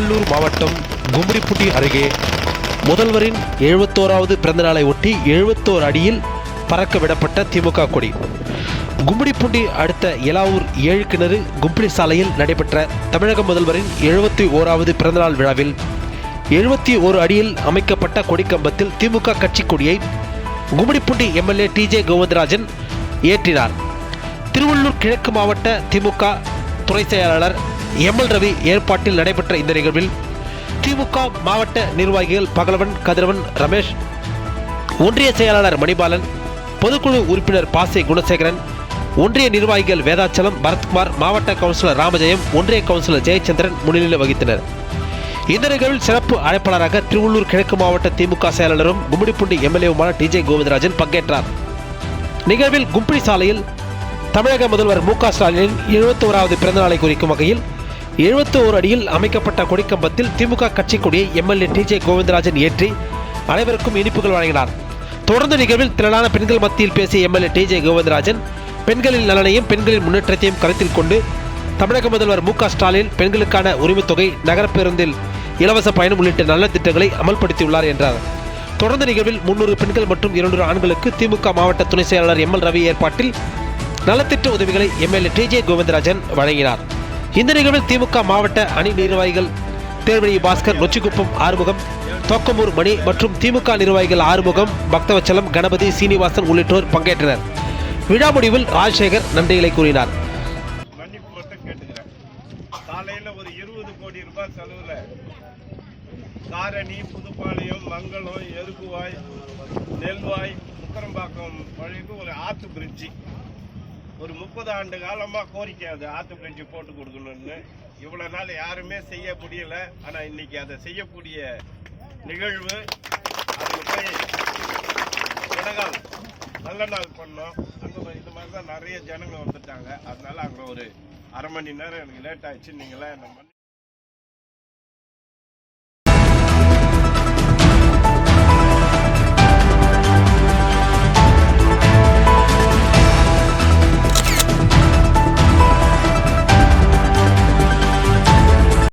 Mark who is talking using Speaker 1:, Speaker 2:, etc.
Speaker 1: திருவள்ளூர் மாவட்டம் கும்மிடிப்பூண்டி அருகே முதல்வரின் எழுபத்தோராவது பிறந்தநாளை ஒட்டி எழுபத்தோர் அடியில் பறக்க விடப்பட்ட திமுக கொடி. கும்மிடிப்பூண்டி அடுத்த எலாவூர் ஏழு கிணறு கும்மிடி சாலையில் நடைபெற்ற தமிழக முதல்வரின் எழுபத்தி ஓராவது பிறந்தநாள் விழாவில் எழுபத்தி ஓரு அடியில் அமைக்கப்பட்ட கொடிக்கம்பத்தில் திமுக கட்சி கொடியை Gummidipoondi MLA T J Govindarajan ஏற்றினார். Tiruvallur கிழக்கு மாவட்ட திமுக துறை செயலாளர் எம்எல் ரவி ஏற்பாட்டில் நடைபெற்ற இந்த நிகழ்வில் திமுக மாவட்ட நிர்வாகிகள் பகலவன் கதிரவன் ரமேஷ் ஒன்றிய செயலாளர் மணிபாலன் பொதுக்குழு உறுப்பினர் பாசை குணசேகரன் ஒன்றிய நிர்வாகிகள் வேதாச்சலம் பரத்குமார் மாவட்ட கவுன்சிலர் ராமஜெயம் ஒன்றிய கவுன்சிலர் ஜெயச்சந்திரன் முன்னிலை வகித்தனர். இந்த நிகழ்வில் சிறப்பு அழைப்பாளராக திருவள்ளூர் கிழக்கு மாவட்ட திமுக செயலாளரும் கும்மிடிப்பூண்டி எம்எல்ஏவுமான டிஜே கோவிந்தராஜன் பங்கேற்றார். நிகழ்வில் கும்பிடி சாலையில் தமிழக முதல்வர் மு க ஸ்டாலினின் எழுபத்தோராவது பிறந்தநாளை குறிக்கும் வகையில் எழுபத்தோரு அடியில் அமைக்கப்பட்ட கொடிக்கம்பத்தில் திமுக கட்சி கொடியை எம்எல்ஏ டிஜே கோவிந்தராஜன் ஏற்றி அனைவருக்கும் இனிப்புகள் வழங்கினார். தொடர்ந்து நிகழ்வில் திரளான பெண்கள் மத்தியில் பேசிய எம்எல்ஏ டிஜே கோவிந்தராஜன் பெண்களின் நலனையும் பெண்களின் முன்னேற்றத்தையும் கருத்தில் கொண்டு தமிழக முதல்வர் மு க ஸ்டாலின் பெண்களுக்கான உரிமைத் தொகை நகரப்பேருந்தில் இலவச பயணம் உள்ளிட்ட நல்ல திட்டங்களை அமல்படுத்தியுள்ளார் என்றார். தொடர்ந்து நிகழ்வில் முன்னூறு பெண்கள் மற்றும் இருநூறு ஆண்களுக்கு திமுக மாவட்ட துணை செயலாளர் எம்எல் ரவி ஏற்பாட்டில் நலத்திட்ட உதவிகளை எம்எல்ஏ டி ஜே கோவிந்தராஜன் வழங்கினார். இந்த நிகழ்வில் திமுக மாவட்ட அணி நிர்வாகிகள் தேர்வழி பாஸ்கர் நொச்சிக்குப்பம் ஆறுமுகம் தோக்கமூர் மணி மற்றும் திமுக நிர்வாகிகள் ஆறுமுகம் பக்தவச்சலம் கணபதி சீனிவாசன் உள்ளிட்டோர் பங்கேற்றனர். விழா முடிவில் ராஜசேகர் நன்றிகளை கூறினார்.
Speaker 2: மன்னிப்பு காலையில ஒரு இருபது கோடி ரூபாய் செலவுல காரணி புதுப்பாளையம் மங்களம் எருக்குவாய் நெல்வாய் முக்கரம்பாக்கம் வழிக்கு ஒரு ஆத்து பிரிட்ஜி. ஒரு முப்பது ஆண்டு காலமா கோரிக்கை அது ஆத்து பிரிட்ஜி போட்டு கொடுக்கணும்னு. இவ்வளவு நாள் யாருமே செய்ய முடியல. ஆனா இன்னைக்கு அதை செய்யக்கூடிய நிகழ்வு அதுக்கு போய் நல்ல நாள் பண்ணோம். அங்கே இது மாதிரி தான் நிறைய ஜனங்கள் வந்துட்டாங்க. அதனால அங்கே ஒரு அரை மணி நேரம் எனக்கு லேட் ஆயிடுச்சு. நீங்களாம் என்ன